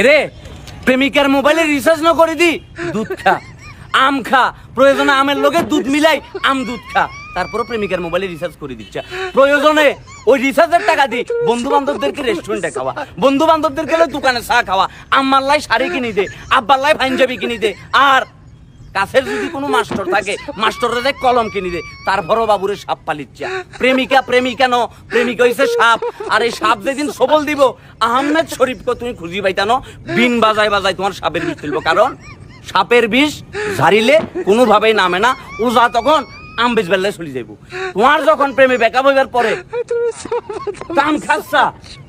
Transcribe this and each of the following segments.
এরে, প্রেমিকার মোবাইলে রিচার্জ না করে দি, দুধ খা। আম খা। প্রয়োজনে আমের লোকে দুধ মিলাই আম দুধ খা। তারপরে প্রেমিকার মোবাইলে রিচার্জ করে দিচ্ছে। প্রয়োজনে ওই রিচার্জের টাকা দি বন্ধু বান্ধবদেরকে রেস্টুরেন্টে খাওয়া। বন্ধু বান্ধবদেরকে দোকানে চা খাওয়া। আম্মার লাই শাড়ি কিনে দে, আব্বার লাই পাঞ্জাবি কিনে দে। আর কাছের যদি কোনো মাস্টার থাকে, মাস্টাররে দেখ কলম কিনি দে। তারপরও বাবুরে সাপ পালিচ্ছে। প্রেমিকা প্রেমিকা ন, প্রেমিকা হইছে সাপ। আর এই সাপ যেদিন সবল দিব, আহমেদ শরীফকে তুমি খুঁজি পাইতানো বিন বাজায় বাজায় তোমার সাপের বিষ তুলবো। কারণ সাপের বিষ ঝাড়িলে কোনোভাবেই নামে না। উজা তখন আম বেচ বেলায় চলে যাইব। তোমার যখন প্রেমে বেকা হইবার পরে কাম খাচ্ছা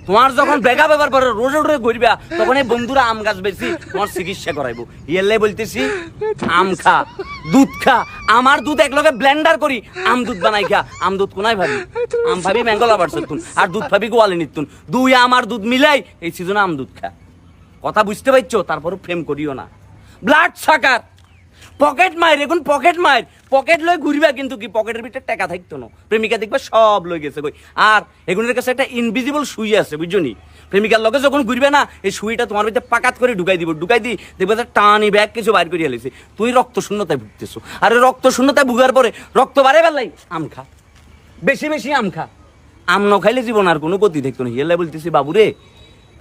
তোমার যখন বেগা বেবার পরে রোজে রোজে ঘুরবা, তখন এই বন্ধুরা আম গাছ বেশি তোমার চিকিৎসা করাইবো। ইয়েলে বলতেছি, আম খা, দুধ খা। আমার দুধ এক লগে ব্লেন্ডার করি, আম দুধ বানাই খা। আম দুধ কোনায় ভাবি? আম ভাবি বেঙ্গল আবার তুন, আর দুধ ভাবি গোয়ালে নিতুন দুই আমার দুধ মিলাই এই সিজনে আম দুধ খা। কথা বুঝতে পারছ তারপর প্রেম করিও না। ব্লাড সাকার পকেট মায়ের এখন পকেট মায়ের পকেট লই ঘুরবা কিন্তু কি? পকেটের ভিতরে টাকা থাকতো না। প্রেমিকা দেখবে সব লই গেছে কই। আর এগুনের কাছে একটা ইনভিজিবল সুই আছে, বুঝছ নি? প্রেমিকার লগে যখন ঘুরবে না, এই সুইটা তোমার ভিতরে পাকাত করে ঢুকাই দিব। ঢুকাই দি, দেখবে যে টানি ব্যাগ কিছু বাইর করে হেলেছে তুই রক্ত শূন্যতায় ভুগতেছো। আরে রক্ত শূন্যতায় ভুগার পরে রক্ত বাড়ে বেলাই আম খা। বেশি বেশি আম খা। আম ন খাইলে জীবন আর কোনো গতি দেখতো না। হিয়ালে বলতেছি, বাবুরে,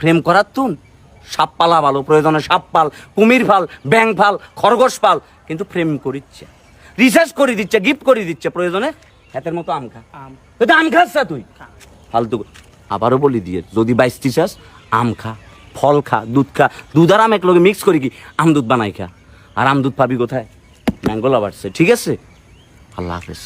প্রেম করার তুন? সাপ পালা ভালো প্রয়োজনে সাপ পাল কুমির ফাল ব্যাং ফাল খরগোশ পাল কিন্তু প্রেম করিচ্ছে। রিসার্চ করে দিচ্ছে গিফট করে দিচ্ছে প্রয়োজনে হাতের মতো আম খা। তো আম খাস তুই? ফালতু আবারও বলি দিয়ে যদি বাইশ চাস আম খা ফল খা দুধ খা দুধ আর আম এক লগে মিক্স করি কি আম দুধ বানাই খা। আর আম দুধ পাবি কোথায়? ম্যাঙ্গো লাভার্সে ঠিক আছে? আল্লাহ হাফেজ।